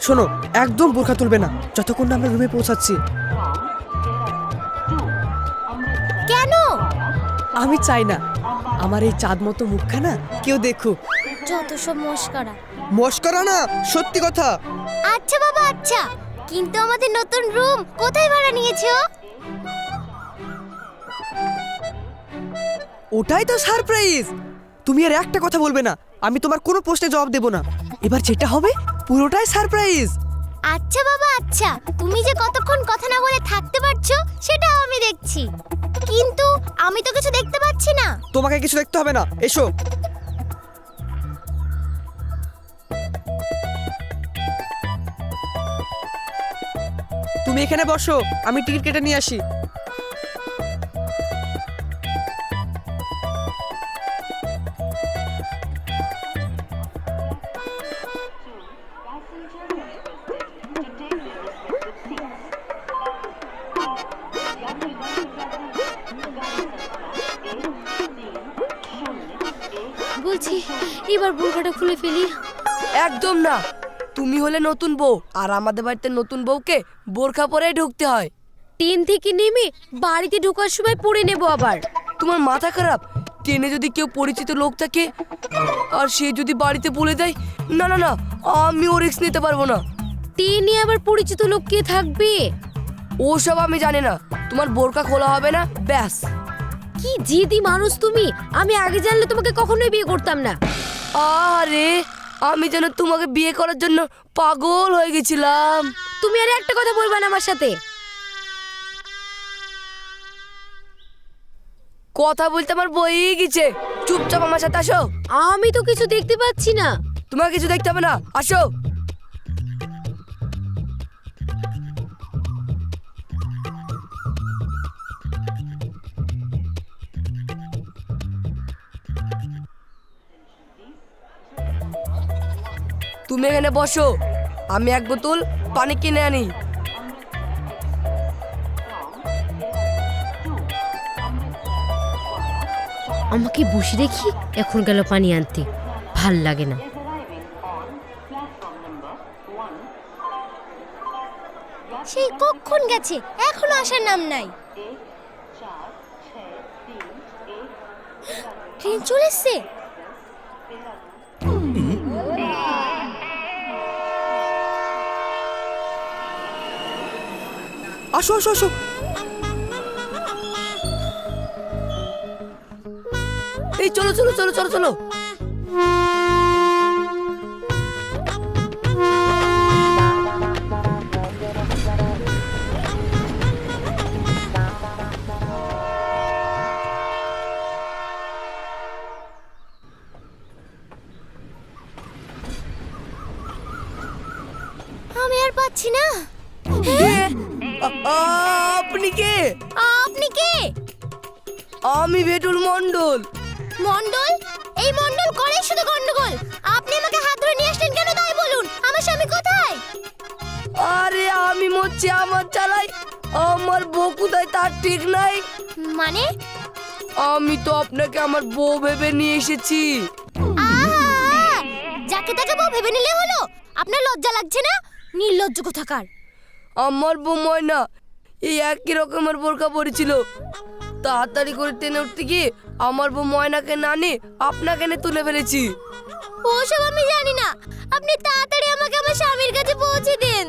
শোনো একদম বোরখা তুলবে না। যতক্ষণ না আমরা রুমে পৌঁছাচ্ছি। কেন? আমি চাই না। আমার এই চাঁদ মতো মুখখানা কেউ দেখুক। যত সব মস্করা। মস্করা না সত্যি কথা। আচ্ছা বাবা আচ্ছা। কিন্তু আমাদের নতুন রুম কোথায় ভাড়া নিয়েছো? ওটাই তো সারপ্রাইজ। তুমি আর একটা কথা বলবে না। আমি তোমার কোনো প্রশ্নের জবাব দেব না। এবার যেটা হবে পুরোটাই সারপ্রাইজ। আচ্ছা বাবা আচ্ছা। তুমি যে কতক্ষণ কথা না বলে থাকতে পারছ সেটা আমি দেখছি। কিন্তু আমি তো কিছু দেখতে পাচ্ছি না। তোমাকে কিছু দেখতে হবে না। এসো। তুমি এখানে বসো। আমি টিকিট কেটে নিয়ে আসি। এবার বোরকাটা খুলে ফেলি? একদম না। তুমি হলে নতুন বউ আর আমাদের বাড়িতে নতুন বউকে বোরখা পরেই ঢুকতে হয়। ট্রেন থেকে নেমে বাড়িতে ঢোকার সময় পড়ে নেব আবার। তোমার মাথা খারাপ? ট্রেনে যদি কেউ পরিচিত লোক থাকে আর সে যদি বাড়িতে বলে দেয় না না না আমি ও রিস্ক নিতে পারব না। ট্রেনে আবার পরিচিত লোক কে থাকবে? ওসব আমি জানি না। তোমার বোরকা খোলা হবে না ব্যাস। কি জেদি মানুষ তুমি? আমি আগে জানলে তোমাকে কখনোই বিয়ে করতাম না। আরে আমি যেন তোমাকে বিয়ে করার জন্য পাগল হয়ে গেছিলাম। তুমি আর একটা কথা বলবে না আমার সাথে? কথা বলতে আমার বইয়ে গেছে। চুপচাপ আমার সাথে আসো। আমি তো কিছু দেখতে পাচ্ছি না। তোমার কিছু দেখতে হবে না। আসো। তুমি এখানে বসো। আমি এক বোতল পানি কিনে আনি। আমাকে বসে দেখি এখন গেল পানি আনতে। ভালো লাগে না। সেই কখন গেছে? এখনও আসার নাম নাই। ট্রেন চলে এসছে? আসো আসো আসো। এই চলো চলো চলো চলো চলো। আমি আর পাচ্ছি না। আপনি কে? আপনি কে? আমি ভেটুল মন্ডল মন্ডল এই মন্ডল করে শুধু গন্ডগোল। আপনি আমাকে হাত ধরে নিয়ে আসলেন কেন তাই বলুন? আমার স্বামী কোথায়? আরে আমি মরছি আমার চালাই আমার বউ কোথায় তার ঠিক নাই। মানে? আমি তো আপনাকে আমার বউ ভেবে নিয়ে এসেছি। আহা! যাকে তাকে বউ ভেবে নিলে হলো। আপনার লজ্জা লাগছে না? নির্লজ্জ কোথাকার। আমার বউ ময়না এই একই রকমের বোরকা পরেছিল। তাড়াতাড়ি করে ট্রেনে উঠতে গিয়ে আমার বউ ময়নাকে না নিয়ে আপনাকে নিয়ে তুলে ফেলেছি। ওসব আমি জানি না। আপনি তাড়াতাড়ি আমাকে আমার স্বামীর কাছে পৌঁছে দিন।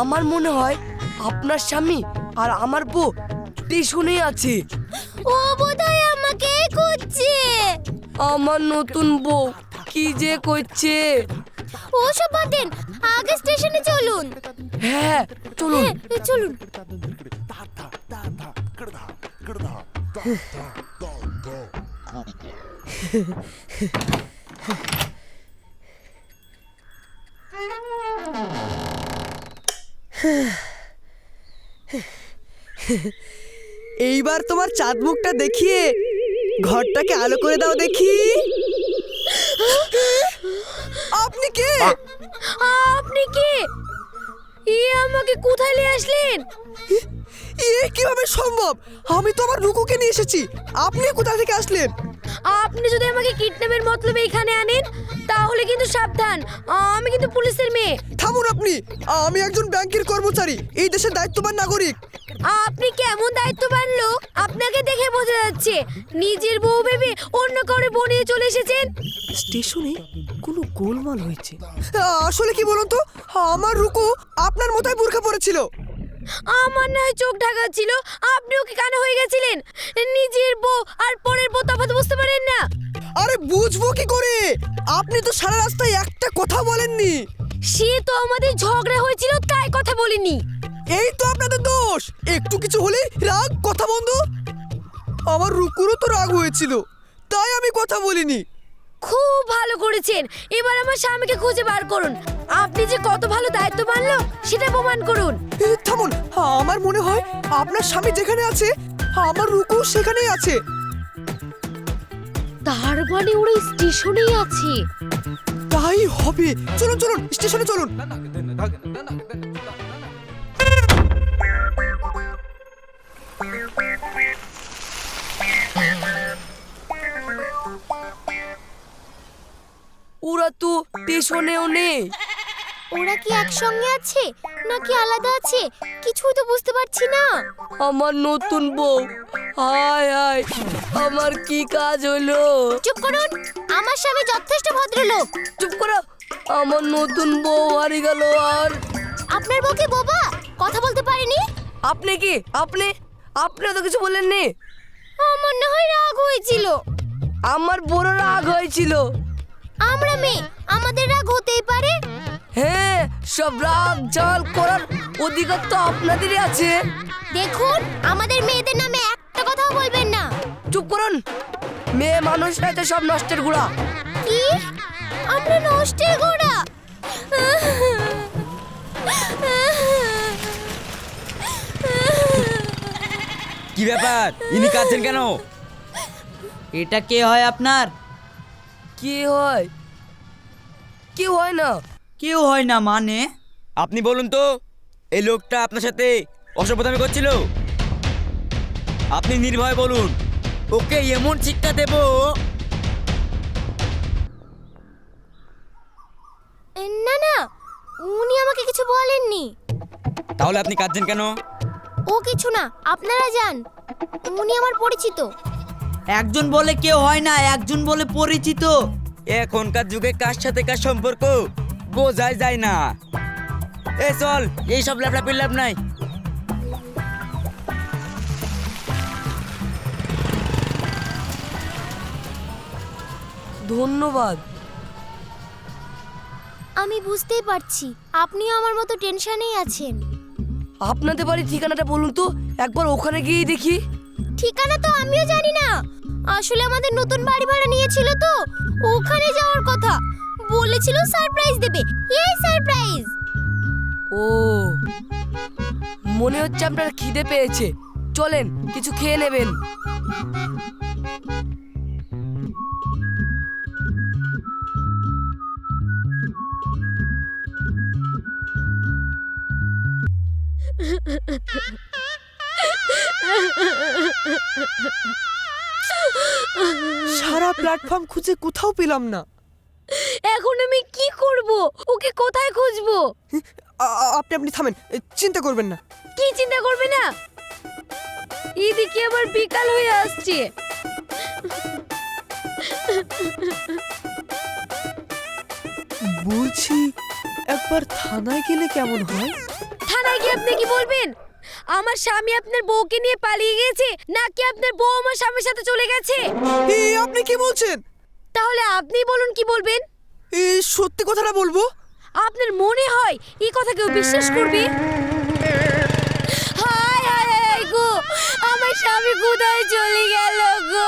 আমার মনে হয় আপনার স্বামী আর আমার বউ স্টেশনে আছে। ও বোধহয় আমাকে খুঁজছে। আমার নতুন বউ কি যে করছে? ওসব বাদ দেন আগে স্টেশনে চলুন। হ্যাঁ চলুন। হ্যাঁ চলুন। এইবার তোমার চাঁদ মুখটা দেখিয়ে ঘরটাকে আলো করে দাও দেখি। আপনি কে? আপনি কে? এ আমাকে কোথায় নিয়ে আসলেন? এ কীভাবে সম্ভব? আমি তো আমার রুকুকে নিয়ে এসেছি। আপনি কোথা থেকে আসলেন? আপনি যদি আমাকে কিডন্যাপের মতলবে এখানে আনেন তাহলে কিন্তু সাবধান। আমি কিন্তু পুলিশের মেয়ে। থামুন আপনি। আমি একজন ব্যাংকের কর্মচারী এই দেশের দায়িত্ববান নাগরিক। আপনি কেমন দায়িত্ববান লোক? আপনাকে দেখে বোঝা যাচ্ছে নিজের বউ ভেবে অন্য কাউরে বনিয়ে চলে এসেছেন। স্টেশনে কোনো গোলমাল হয়েছে। আসলে কি বলুন তো? আমার রুকু আপনার মতোই বোরখা পরেছিল আমার না হয় চোখ ঢাকা ছিল আপনি ওকে কানে হয়ে গেছিলেন? নিজের বউ আর পরের বউ তফাৎ বুঝতে পারেন না। আরে বুঝব কি করে? আপনি তো সারা রাস্তায় একটা কথা বলেননি। সে তো আমাদের ঝগড়া হয়েছিল তাই কথা বলিনি। এই তো আপনাদের দোষ। একটু কিছু হলেই রাগ কথা বন্ধ। আমার রুকুরও তো রাগ হয়েছিল তাই আমি কথা বলিনি। খুব ভালো করেছেন এবার আমার স্বামীকে খুঁজে বার করুন আপনি যে কত ভালো দায়িত্ব মানলো সেটা প্রমাণ করুন এ, থামুন আমার মনে হয় আপনার স্বামী যেখানে আছে আমার রুকু সেখানেই আছে তার মানে ওরা স্টেশনেই আছে তাই হবে চলুন চলুন স্টেশনে চলুন ওরা তো স্টেশনেও নেই। ওরা কি একসঙ্গে আছে নাকি আলাদা আছে? কিছুই তো বুঝতে পারছি না। আমার নতুন বউ। হায় হায় আমার কি কাজ হলো? চুপ করুন আমার স্বামী যথেষ্ট ভদ্রলোক। চুপ করো আমার নতুন বউ হারিয়ে গেল আর। আপনার বউকে বোবা কথা বলতে পারেনি? আপনি কি আপনি আপনি তো কিছু বলেননি। আমার না হয় রাগ হয়েছিল। আমার বড় রাগ হয়েছিল। আমরা মেয়ে আমাদের রাগ হতেই পারে। হ্যাঁ সব রাগ জাল করার অধিকার তো আপনাদেরই আছে। দেখুন আমাদের মেয়েদের নামে একটা কথাও বলবেন না। চুপ করুন। মেয়ে মানুষরাই তো সব নষ্টের গুড়া। কি? আমরা নষ্টের গোড়া? কি ব্যাপার? ইনি কাঁদছেন কেন? এটা কে হয় আপনার? কি হয়? কি হয় না? কেউ হয় না মানে? আপনি বলুন তো এই লোকটা আপনার সাথে অসভ্যতামি করছিল? আপনি নির্ভয় বলুন ওকে এমন শিক্ষা দেব? না না উনি আমাকে কিছু বলেননি। তাহলে আপনি কাঁদছেন কেন? ও কিছু না আপনারা যান উনি আমার পরিচিত। একজন বলে কেউ হয় না একজন বলে পরিচিত। এখনকার যুগে কার সাথে কার সম্পর্ক? বোঝাই যায় না। এ চল এইসব ল্যাপলা লাভ নাই। ধন্যবাদ। আমি বুঝতেই পারছি আপনিও আমার মতো টেনশনেই আছেন। আপনাদের বাড়ির ঠিকানাটা বলুন তো একবার ওখানে গিয়ে দেখি। ঠিকানা তো আমিও জানি না। আসলে আমাদের নতুন বাড়ি ভাড়া নিয়েছিল তো ওখানে যাওয়ার কথা। বলেছিল সারপ্রাইজ দেবে। এই সারপ্রাইজ ও মনে হচ্ছে আপনার খিদে পেয়েছে। চলেন কিছু খেয়ে নেবেন। সারা প্ল্যাটফর্ম খুঁজে কোথাও পেলাম না। এখন আমি কি করব? ওকে কোথায় খুঁজবো? আপনি আপনি থামেন চিন্তা করবেন না। কি চিন্তা করবে না? এদিকে আবার বিকাল হয়ে আসছে। বলছি একবার থানায় গেলে কেমন হয়? থানায় গিয়ে আপনি কি বলবেন? আমার স্বামী আপনার বউকে নিয়ে পালিয়ে গেছে নাকি আপনার বউ আমার স্বামীর সাথে চলে গেছে? এ আপনি কি বলছেন? তাহলে আপনি বলুন কি বলবেন? এই সত্যি কথাটা বলব? আপনার মনে হয় এই কথা কেউ বিশ্বাস করবে? হায় হায় হায় গো আমার স্বামী কোথায় চলে গেল গো?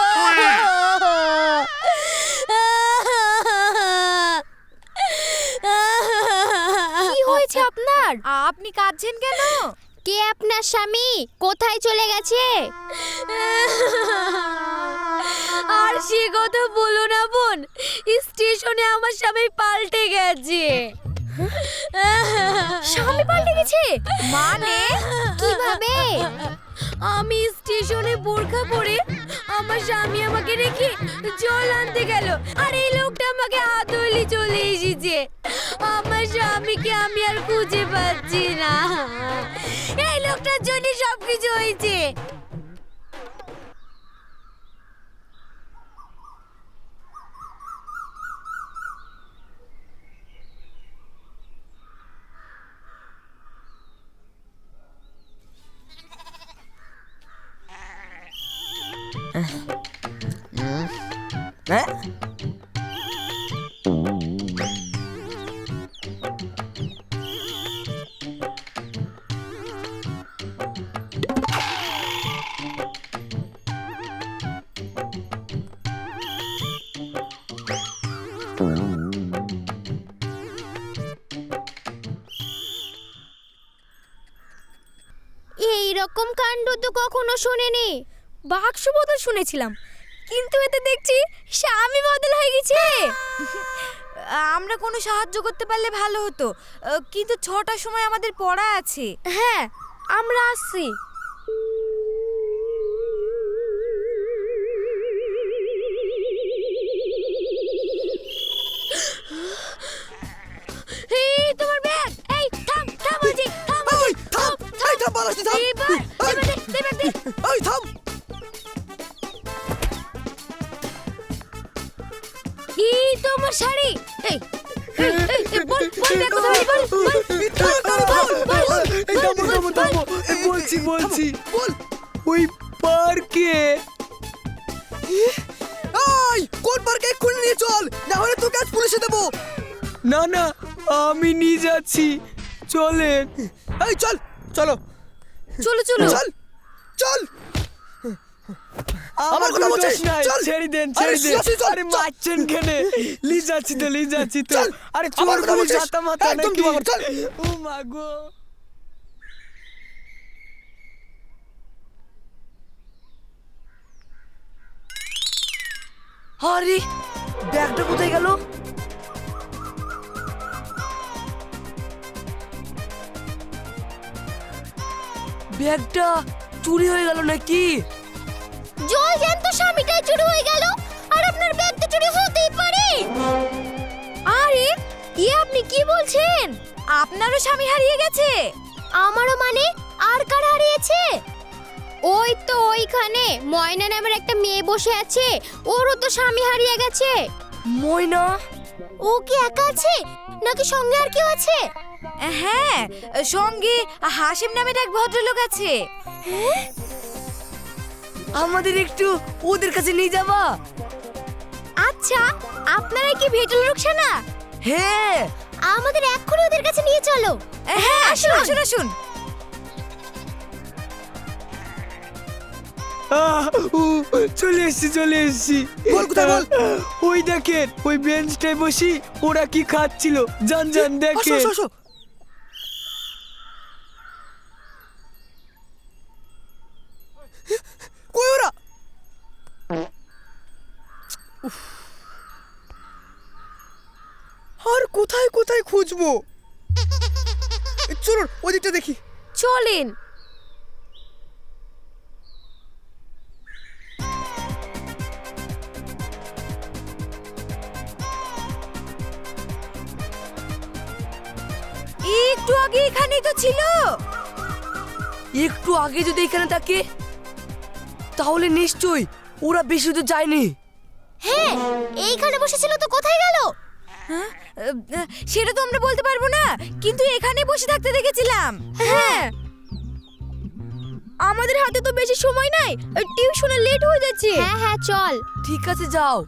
কি হয়েছে আপনার? আপনি কাঁদছেন কেন? কে আপনার স্বামী? কোথায় চলে গেছে? আর সে কথা বলো না বোন স্টেশনে আমার স্বামী পাল্টে গেছে। স্বামী পাল্টে গেছে? মানে? কীভাবে? আমি স্টেশনে বোরখা পরে আমার স্বামী আমাকে রেখে জল আনতে গেল আর এই লোকটা আমাকে হাত চলে এসেছে। আমার স্বামীকে আমি আর খুঁজে পাচ্ছি না। এই লোকটার জন্য সবকিছু হয়েছে। হ্যাঁ? কখনো শুনিনি। বাক্স বদল শুনেছিলাম কিন্তু এতে দেখছি স্বামী বদল হয়ে গেছে। আমরা কোনো সাহায্য করতে পারলে ভালো হতো কিন্তু ছটার সময় আমাদের পড়া আছে। হ্যাঁ আমরা আসছি। ব্যাগ দে। এই থাম। এই তোমার শাড়ি? এই এই, এই, এই, বল বল ব্যাগ কোথায় বল বল এই থাম, থাম, থাম, বল, বল, বল, বলছি বলছি। বল। ওই পার্কে। এই কোন পার্কে? এক্ষুনি নিয়ে চল না হলে তোকে আজ পুলিশে দেবো। না না আমি নিয়ে যাচ্ছি। চলেন। এই চল চলো। চলো চলো চল চল আমার কথা বলছিস? নাই চল। ছেড়ে দেন ছেড়ে দেন আরে। মারছেন কেনে লি যাচ্ছি তো লি যাচ্ছি তো আরে আমার চোর বলছিস? হাতা মাথা একদম দিমাগ, চল। ও মা গো আরে ব্যাগটা কোথায় গেল ব্যাগটা চুরি হয়ে গেল নাকি? জল জ্যান্ত স্বামীটাই চুরি হয়ে গেল আর আপনার ব্যাগ তো চুরি হতেই পারে। আরে এ আপনি কি বলছেন? আপনারও স্বামী হারিয়ে গেছে? আমারও মানে আর কার হারিয়েছে? ওই তো ওইখানে ময়না নামের একটা মেয়ে বসে আছে ওরও তো স্বামী হারিয়ে গেছে। ময়না? ও কি একা আছে নাকি সঙ্গে আর কেউ আছে? হ্যাঁ সঙ্গে হাসিম নামের এক ভদ্রলোক আছে। আমাদের একটু ওদের কাছে নিয়ে যাবা। আচ্ছা আপনারা কি ভেটল রুকসানা? হ্যাঁ। আমাদের এক্ষুনি ওদের কাছে নিয়ে চলো। হ্যাঁ আসুন আসুন। আসুন আহ, উ, চলে এসছি চলে এসছি। বল কোথায় বল? ওই দেখেন ওই বেঞ্চটায় বসি ওরা কি খাচ্ছিল? জান জান দেখেন। খুঁজবো। চলুন ওদিকটা দেখি। চলেন। একটু আগে এখানেই তো ছিল। একটু আগে যদি এখানে থাকে তাহলে নিশ্চয়ই ওরা বেশি দূর যায়নি। হ্যাঁ এইখানে বসেছিল তো কোথায় গেল? হ্যাঁ? সেটা তো আমরা বলতে পারব না। কিন্তু এখানে বসে থাকতে দেখেছিলাম। হ্যাঁ। আমাদের হাতে তো বেশি সময় নাই। টিউশনে লেট হয়ে যাচ্ছে। হ্যাঁ হ্যাঁ চল। ঠিক আছে যাও।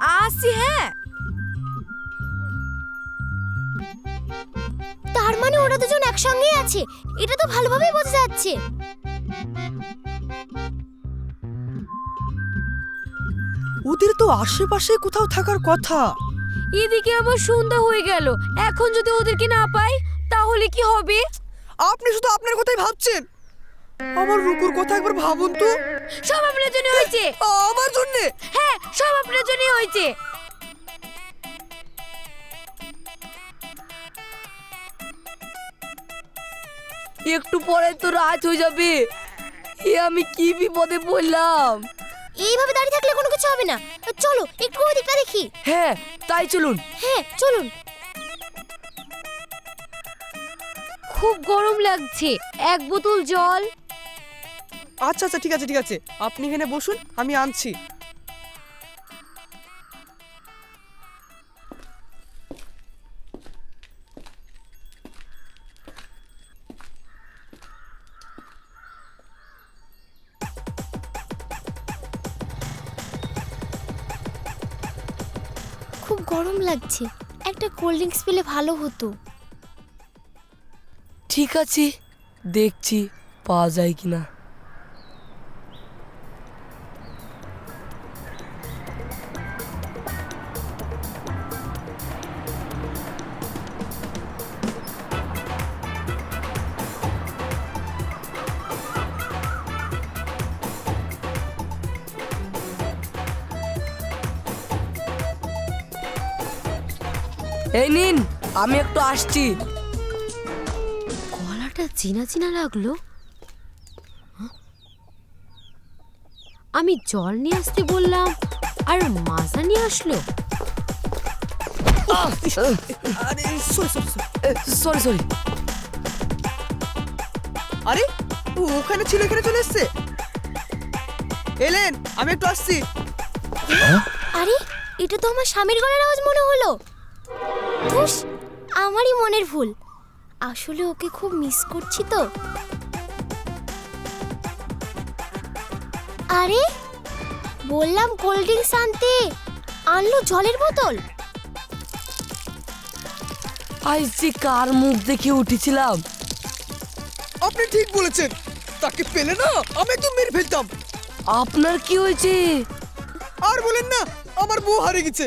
আসছি হ্যাঁ। তার মানে ওরা দুজন একসঙ্গেই আছে। এটা তো ভালোভাবেই বোঝা যাচ্ছে। ওদের তো আশেপাশে কোথাও থাকার কথা। এদিকে আবার সন্ধ্যা হয়ে গেল। এখন যদি ওদেরকে না পাই তাহলে কি হবে? আপনি শুধু আপনার কথাই ভাবছেন? আমার রুকুর কথা একবার ভাবুন তো। সব আপনার জন্য হয়েছে। আমার জন্য? হ্যাঁ সব আপনার জন্য হয়েছে। একটু পরে তো রাত হয়ে যাবে। এ আমি কি বিপদে পড়লাম? এইভাবে দাঁড়িয়ে থাকলে কোনো কিছু হবে না। চলো একটু ওদিকটা দেখি। হ্যাঁ তাই চলুন। হ্যাঁ চলুন। খুব গরম লাগছে। এক বোতল জল। আচ্ছা আচ্ছা ঠিক আছে ঠিক আছে। আপনি এখানে বসুন আমি আনছি। গরম লাগছে। একটা কোল্ড ড্রিঙ্কস পেলে ভালো হতো। ঠিক আছে দেখছি পাওয়া যায় কিনা। এই নিন আমি একটু আসছি। গলাটা চিনা চিনা লাগল। হ্যাঁ? আমি জল নিয়ে আসতে বললাম আর মাজা নিয়ে আসলো। আরে সরি সরি আরে ওখানে ছিল এখানে চলে এসছে। এলেন আমি একটু আসছি। আরে এটা তো আমার স্বামীর গলার আওয়াজ মনে হলো। ধুস আমারই মনের ভুল। আসলে ওকে খুব মিস করছি তো। আরে বললাম কোল্ড ড্রিঙ্কস আনতে আনলো জলের বোতল। আজ যে কার মুখ দেখে উঠেছিলাম। আপনি ঠিক বলেছেন। তাকে পেলে না আমি একদম মেরে ফেলতাম। আপনার কি হয়েছে? আর বলেন না আমার বউ হারিয়ে গেছে।